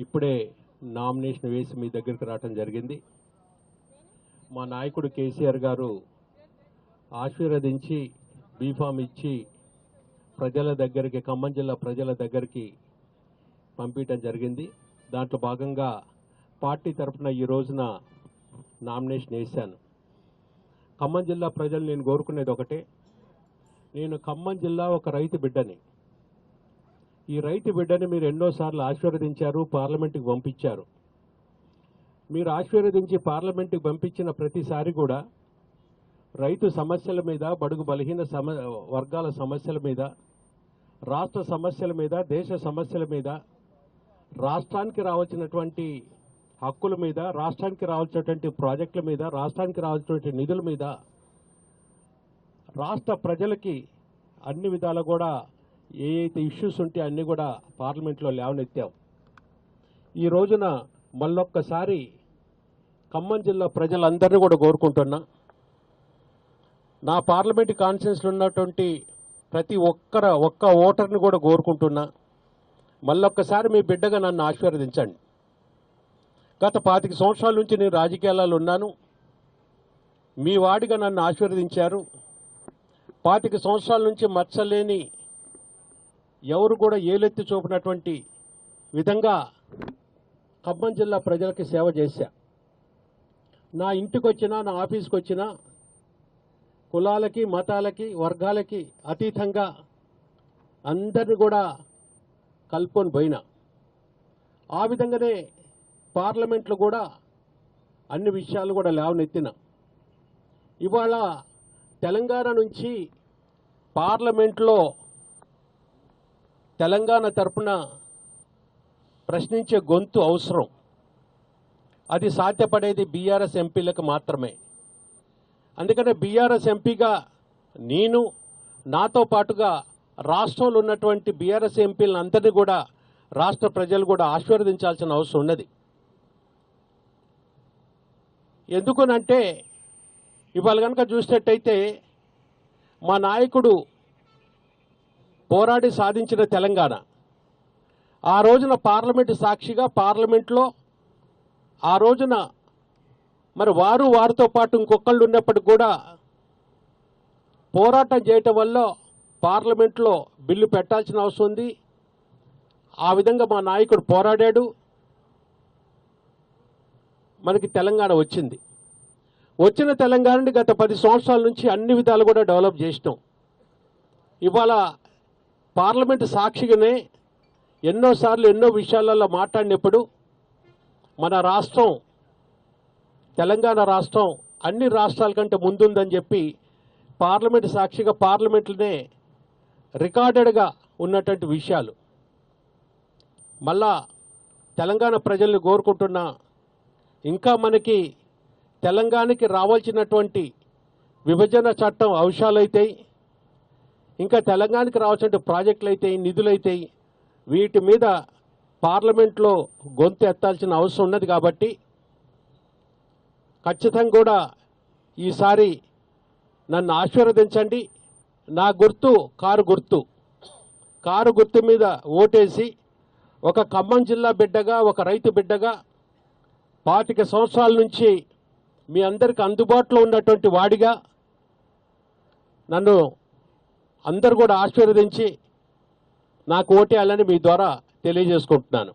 ఇప్పుడే నామినేషన్ వేసి మీ దగ్గరికి రావటం జరిగింది. మా నాయకుడు కేసీఆర్ గారు ఆశీర్వదించి బీఫామ్ ఇచ్చి ప్రజల దగ్గరికి ఖమ్మం జిల్లా ప్రజల దగ్గరికి పంపించడం జరిగింది. దాంట్లో భాగంగా పార్టీ తరఫున ఈ రోజున నామినేషన్ వేశాను. ఖమ్మం జిల్లా ప్రజలు నేను కోరుకునేది ఒకటే నేను ఖమ్మం జిల్లా ఒక రైతు బిడ్డని. ఈ రైతు బిడ్డని మీరు ఎన్నోసార్లు ఆశీర్వదించారు పార్లమెంటుకి పంపించారు. మీరు ఆశీర్వదించి పార్లమెంటుకి పంపించిన ప్రతిసారి కూడా రైతు సమస్యల మీద బడుగు బలహీన సమ వర్గాల సమస్యల మీద రాష్ట్ర సమస్యల మీద దేశ సమస్యల మీద రాష్ట్రానికి రావాల్సినటువంటి హక్కుల మీద రాష్ట్రానికి రావాల్సినటువంటి ప్రాజెక్టుల మీద రాష్ట్రానికి రావాల్సినటువంటి నిధుల మీద రాష్ట్ర ప్రజలకి అన్ని విధాలు కూడా ఏ అయితే ఇష్యూస్ ఉంటే అన్నీ కూడా పార్లమెంట్లో లేవనెత్తాం ఈ రోజున మళ్ళొక్కసారి ఖమ్మం జిల్లా ప్రజలందరినీ కూడా కోరుకుంటున్నా. నా పార్లమెంట్ కాన్ఫరెన్స్లో ఉన్నటువంటి ప్రతి ఒక్కర ఒక్క ఓటర్ని కూడా కోరుకుంటున్నా. మళ్ళొక్కసారి మీ బిడ్డగా నన్ను ఆశీర్వదించండి. గత పాతిక సంవత్సరాల నుంచి నేను రాజకీయాలలో ఉన్నాను. మీ వాడిగా నన్ను ఆశీర్వదించారు. పాతిక సంవత్సరాల నుంచి మచ్చలేని ఎవరు కూడా ఏలెత్తి చూపినటువంటి విధంగా ఖమ్మం జిల్లా ప్రజలకి సేవ చేశా. నా ఇంటికి వచ్చినా నా ఆఫీస్కి వచ్చినా కులాలకి మతాలకి వర్గాలకి అతీతంగా అందరిని కూడా కలుపుకొని పోయినా. ఆ విధంగానే పార్లమెంట్లో కూడా అన్ని విషయాలు కూడా లేవనెత్తిన. ఇవాళ తెలంగాణ నుంచి పార్లమెంట్లో తెలంగాణ తరపున ప్రశ్నించే గొంతు అవసరం. అది సాధ్యపడేది బీఆర్ఎస్ ఎంపీలకు మాత్రమే. అందుకనే బీఆర్ఎస్ ఎంపీగా నేను నాతో పాటుగా రాష్ట్రంలో ఉన్నటువంటి బీఆర్ఎస్ ఎంపీలను అందరినీ కూడా రాష్ట్ర ప్రజలు కూడా ఆశీర్వదించాల్సిన అవసరం ఉన్నది. ఎందుకునంటే ఇవాళ కనుక చూసినట్టయితే మా నాయకుడు పోరాడి సాధించిన తెలంగాణ. ఆ రోజున పార్లమెంటు సాక్షిగా పార్లమెంట్లో ఆ రోజున మరి వారు వారితో పాటు ఇంకొకళ్ళు ఉన్నప్పటికి కూడా పోరాటం చేయటం వల్ల పార్లమెంట్లో బిల్లు పెట్టాల్సిన అవసరం ఉంది. ఆ విధంగా మా నాయకుడు పోరాడాడు. మనకి తెలంగాణ వచ్చింది. వచ్చిన తెలంగాణని గత పది సంవత్సరాల నుంచి అన్ని విధాలు కూడా డెవలప్ చేసినాం. ఇవాళ పార్లమెంట్ సాక్షిగానే ఎన్నోసార్లు ఎన్నో విషయాలలో మాట్లాడినప్పుడు మన రాష్ట్రం తెలంగాణ రాష్ట్రం అన్ని రాష్ట్రాల కంటే ముందుందని చెప్పి పార్లమెంట్ సాక్షిగా పార్లమెంట్లోనే రికార్డెడ్గా ఉన్నటువంటి విషయాలు. మళ్ళా తెలంగాణ ప్రజల్ని కోరుకుంటున్నా ఇంకా మనకి తెలంగాణకి రావాల్సినటువంటి విభజన చట్టం అంశాలైతాయి ఇంకా తెలంగాణకి రావాల్సిన ప్రాజెక్టులు అయితాయి నిధులు అయితాయి వీటి మీద పార్లమెంట్లో గొంతు ఎత్తాల్సిన అవసరం ఉన్నది కాబట్టి ఖచ్చితంగా కూడా ఈసారి నన్ను ఆశీర్వదించండి. నా గుర్తు కారు గుర్తు. కారు గుర్తు మీద ఓటేసి ఒక ఖమ్మం జిల్లా బిడ్డగా ఒక రైతు బిడ్డగా పాతిక సంవత్సరాల నుంచి మీ అందరికి అందుబాటులో ఉన్నటువంటి వాడిగా నన్ను అందరు కూడా ఆశీర్వదించి నాకు ఓటేయాలని మీ ద్వారా తెలియజేసుకుంటున్నాను.